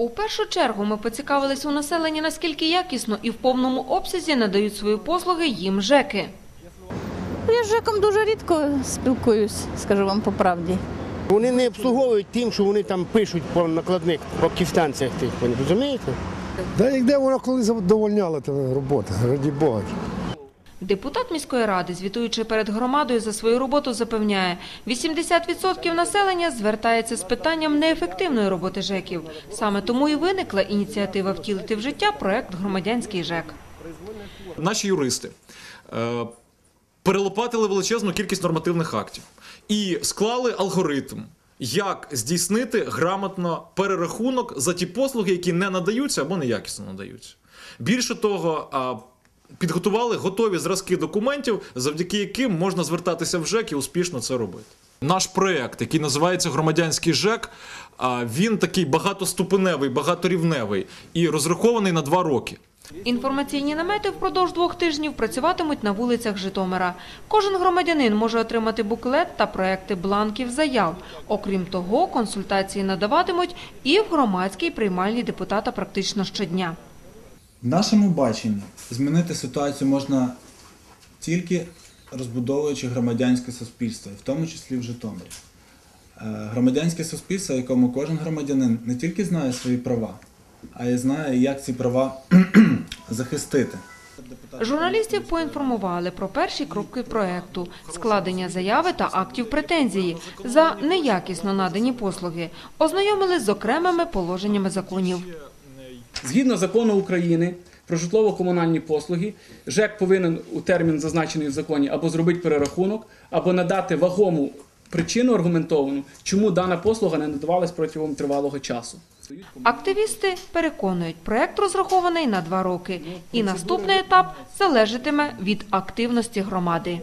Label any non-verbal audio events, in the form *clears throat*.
У першу чергу ми поцікавились у населення, наскільки якісно і в повному обсязі надають свої послуги їм ЖЕКи. Я з ЖЕКом дуже рідко спілкуюсь, скажу вам по правді. Вони не обслуговують тим, що вони там пишуть по накладних, по ківстанціях тих, ви розумієте? Та як де вона коли задовольняла та робота, раді Бога. Депутат міської ради, звітуючи перед громадою за свою роботу, запевняє, 80% населення звертається з питанням неефективної роботи ЖЕКів. Саме тому і виникла ініціатива втілити в життя проект «Громадянський ЖЕК». наші юристи е, перелопатили величезну кількість нормативних актів і склали алгоритм, як здійснити грамотно перерахунок за ті послуги, які не надаються або неякісно надаються. Більше того, підготували готові зразки документів, завдяки яким можна звертатися в ЖЕК і успішно це робити. Наш проект, який називається Громадянський ЖЕК, а, він такий багатоступеневий, багаторівневий і розрахований на два роки. Інформаційні намети впродовж двох тижнів працюватимуть на вулицях Житомира. Кожен громадянин може отримати буклет та проекти бланків заяв. Окрім того, консультації надаватимуть і в громадській приймальні депутата практично щодня. В нашому баченні змінити ситуацію можна тільки розбудовуючи громадянське суспільство, в тому числі в Житомирі. Е, Громадянське суспільство, в якому кожен громадянин не тільки знає свої права, а й знає, як ці права *clears throat* захистити. Журналістів поінформували про перші кроки проекту – складення заяви та актів претензії за неякісно надані послуги. Ознайомились з окремими положеннями законів. Згідно закону України про житлово-комунальні послуги, ЖЕК повинен у термін зазначений в законі або зробити перерахунок, або надати вагому причину аргументовану, чому дана послуга не надавалась протягом тривалого часу. Активісти переконують, проект розрахований на два роки, і наступний етап залежатиме від активності громади.